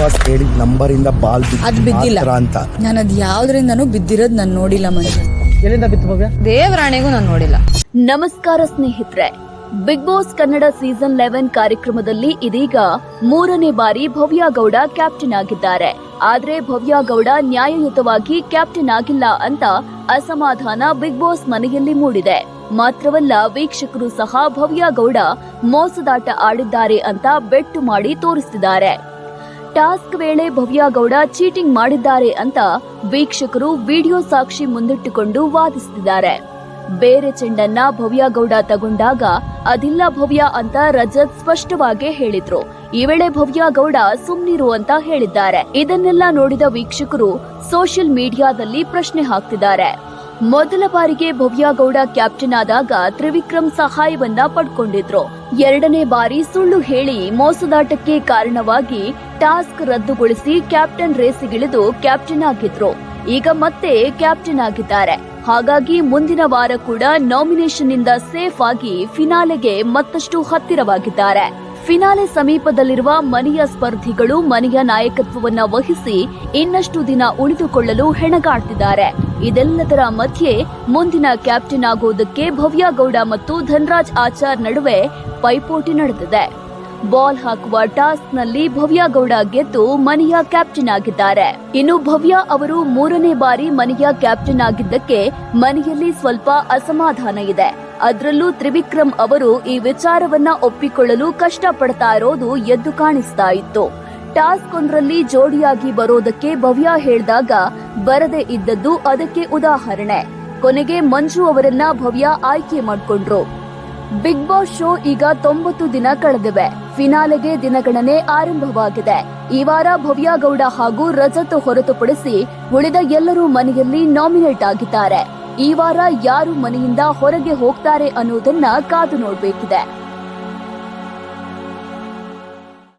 Boss ಹೇಳಿದ number ಇಂದ ball ಅದ್ ಬಿದ್ದಿಲ್ಲ. ಅಂತ. ನಾನು ಅದ್ ಯಾವ್ದ್ರಿಂದನೂ ಬಿದ್ದಿರೋದ್ ನಾನು ನೋಡಿಲ್ಲ ಮಂಜು ಎಲ್ಲಿಂದ ಬಿತ್ತು ಭವ್ಯ? ದೇವರಾಣೆಗೂ ನಾನು ನೋಡಿಲ್ಲ. ನಮಸ್ಕಾರ ಸ್ನೇಹಿತರೆ. Bigg Boss Kannada season eleven ಕಾರ್ಯಕ್ರಮದಲ್ಲಿ ಇದೀಗ ಮೂರನೇ ಬಾರಿ ಭವ್ಯ ಗೌಡ ಕ್ಯಾಪ್ಟನ್ ಆಗಿದ್ದಾರೆ. ಆದ್ರೆ ಭವ್ಯ ಗೌಡ ನ್ಯಾಯಯುತವಾಗಿ ಕ್ಯಾಪ್ಟನ್ ಆಗಿಲ್ಲ ಅಂತ ಅಸಮಾಧಾನ ಬಿಗ್ ಬಾಸ್ ಮನೆಯಲ್ಲಿ ಮೂಡಿದೆ. ಮಾತ್ರವಲ್ಲ ವೀಕ್ಷಕರು ಸಹ ಭವ್ಯ ಗೌಡ ಮೋಸದಾಟ ಆಡಿದ್ದಾರೆ ಅಂತ ಬೆಟ್ಟು ಮಾಡಿ ತೋರಿಸಿದ್ದಾರೆ ಟಾಸ್ಕ್ ವೇಳೆ ಭವ್ಯ ಗೌಡ ಚೀಟಿಂಗ್ ಮಾಡಿದ್ದಾರೆ ಅಂತ ವೀಕ್ಷಕರು ವಿಡಿಯೋ ಸಾಕ್ಷಿ ಮುಂದಿಟ್ಟುಕೊಂಡು ವಾದಿಸುತ್ತಿದ್ದಾರೆ. ಬೇರೆ ಚೆಂಡನ್ನ ಭವ್ಯ ಗೌಡ ತಗೊಂಡಾಗ ಅದಿಲ್ಲ ಭವ್ಯ ಅಂತ ರಜತ್ ಸ್ಪಷ್ಟವಾಗಿ ಹೇಳಿದ್ರು. ಈ ವೇಳೆ ಭವ್ಯ ಗೌಡ ಸುಮ್ನಿರು ಅಂತ ಹೇಳಿದ್ದಾರೆ. ಇದನ್ನೆಲ್ಲ ನೋಡಿದ ವೀಕ್ಷಕರು ಸೋಷಿಯಲ್ ಮೀಡಿಯಾದಲ್ಲಿ ಪ್ರಶ್ನೆ ಹಾಕ್ತಿದ್ದಾರೆ. ಮೊದಲ ಬಾರಿಗೆ ಭವ್ಯ ಗೌಡ ಕ್ಯಾಪ್ಟನ್ ಆದಾಗ ತ್ರಿವಿಕ್ರಮ್ ಸಹಾಯವನ್ನ ಪಡ್ಕೊಂಡಿದ್ರು. ಎರಡನೇ ಬಾರಿ ಸುಳ್ಳು ಹೇಳಿ ಮೋಸದಾಟಕ್ಕೆ ಕಾರಣವಾಗಿ ಟಾಸ್ಕ್ ರದ್ದುಗೊಳಿಸಿ ಕ್ಯಾಪ್ಟನ್ ರೇಸಿಗಿಳಿದು ಕ್ಯಾಪ್ಟನ್ ಆಗಿದ್ರು. ಈಗ ಮತ್ತೆ ಕ್ಯಾಪ್ಟನ್ ಆಗಿದ್ದಾರೆ. ಹಾಗಾಗಿ ಮುಂದಿನ ವಾರ ಕೂಡ ನಾಮಿನೇಷನ್ ಇಂದ ಸೇಫ್ ಆಗಿ ಫಿನಾಲೆಗೆ ಮತ್ತಷ್ಟು ಹತ್ತಿರವಾಗಿದ್ದಾರೆ. ಫಿನಾಲೆ ಸಮೀಪದಲ್ಲಿರುವ ಮನೆಯ ಸ್ಪರ್ಧಿಗಳು ಮನೆಯ ನಾಯಕತ್ವವನ್ನ ವಹಿಸಿ ಇನ್ನಷ್ಟು ದಿನ ಉಳಿದುಕೊಳ್ಳಲು ಹೆಣಗಾಡ್ತಿದ್ದಾರೆ. ಇದೆಲ್ಲದರ ಮಧ್ಯೆ ಮುಂದಿನ ಕ್ಯಾಪ್ಟನ್ ಆಗುವುದಕ್ಕೆ ಭವ್ಯ ಗೌಡ ಮತ್ತು ಧನ್ರಾಜ್ ಆಚಾರ್ ನಡುವೆ ಪೈಪೋಟಿ ನಡೆದಿದೆ. ಬಾಲ್ ಹಾಕುವ ಟಾಸ್ಕ್ನಲ್ಲಿ ಭವ್ಯ ಗೌಡ ಗೆದ್ದು ಮನೆಯ ಕ್ಯಾಪ್ಟನ್ ಆಗಿದ್ದಾರೆ. ಇನ್ನು ಭವ್ಯ ಅವರು ಮೂರನೇ ಬಾರಿ ಮನೆಯ ಕ್ಯಾಪ್ಟನ್ ಆಗಿದ್ದಕ್ಕೆ ಮನೆಯಲ್ಲಿ ಸ್ವಲ್ಪ ಅಸಮಾಧಾನ ಇದೆ. ಅದರಲ್ಲೂ ತ್ರಿವಿಕ್ರಮ್ ಅವರು ಈ ವಿಚಾರವನ್ನ ಒಪ್ಪಿಕೊಳ್ಳಲು ಕಷ್ಟಪಡ್ತಾ ಇರೋದು ಎದ್ದು ಕಾಣಿಸ್ತಾ ಇತ್ತು. ಟಾಸ್ಕ್ ಒಂದರಲ್ಲಿ ಜೋಡಿಯಾಗಿ ಬರೋದಕ್ಕೆ ಭವ್ಯ ಹೇಳಿದಾಗ ಬರದೇ ಇದ್ದದ್ದು ಅದಕ್ಕೆ ಉದಾಹರಣೆ. ಕೊನೆಗೆ ಮಂಜು ಅವರನ್ನ ಭವ್ಯ ಆಯ್ಕೆ ಮಾಡ್ಕೊಂಡ್ರು. ಬಿಗ್ ಬಾಸ್ ಶೋ ಈಗ ತೊಂಬತ್ತು ದಿನ ಕಳೆದಿವೆ. ಫಿನಾಲೆಗೆ ದಿನಗಣನೆ ಆರಂಭವಾಗಿದೆ. ಈ ವಾರ ಭವ್ಯ ಗೌಡ ಹಾಗೂ ರಜತ್ ಹೊರತುಪಡಿಸಿ ಉಳಿದ ಎಲ್ಲರೂ ಮನೆಯಲ್ಲಿ ನಾಮಿನೇಟ್ ಆಗಿದ್ದಾರೆ. ಈ ವಾರ ಯಾರು ಮನೆಯಿಂದ ಹೊರಗೆ ಹೋಗ್ತಾರೆ ಅನ್ನೋದನ್ನ ಕಾದು ನೋಡ್ಬೇಕಿದೆ.